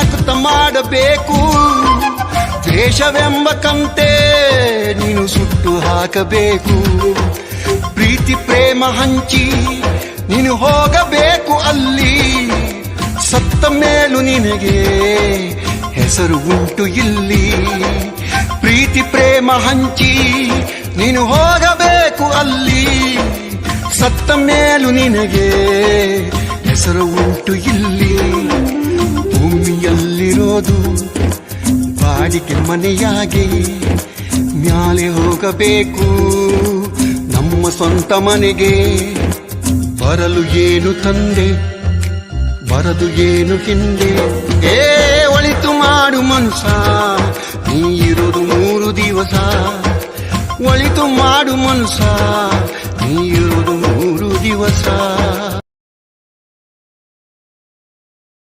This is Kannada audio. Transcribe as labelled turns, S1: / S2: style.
S1: ನಗುತ್ತ ಮಾಡಬೇಕು. ದ್ವೇಷವೆಂಬ ಕಂತೆ ನೀನು ಸುಟ್ಟು ಹಾಕಬೇಕು. ಪ್ರೀತಿ ಪ್ರೇಮ ಹಂಚಿ ನೀನು ಹೋಗಬೇಕು ಅಲ್ಲಿ. ಸತ್ತ ಮೇಲೂ ನಿನಗೆ ಹೆಸರು ಉಂಟು ಇಲ್ಲಿ. ಪ್ರೀತಿ ಪ್ರೇಮ ಹಂಚಿ ನೀನು ಹೋಗಬೇಕು ಅಲ್ಲಿ. ಸತ್ತ ಮೇಲೂ ನಿನಗೆ ಹೆಸರು ಉಂಟು ಇಲ್ಲಿ. ಭೂಮಿಯಲ್ಲಿರೋದು ಬಾಡಿಗೆ ಮನೆಯಾಗಿ ಮ್ಯಾಲೆ ಹೋಗಬೇಕು. ನಮ್ಮ ಸ್ವಂತ ಮನೆಗೆ ಬರಲು ಏನು ತಂದೆ? ಬರದು ಏನು ಹಿಂದೆ ಏ, ಒಳಿತು ಮಾಡು ಮನುಷ್ಯ ನೀ ಇರೋದು ಮೂರು ದಿವಸ. ಒಳಿತು ಮಾಡು ಮನುಷ್ಯ ನೀ ಇರೋದು ಮೂರು ದಿವಸ.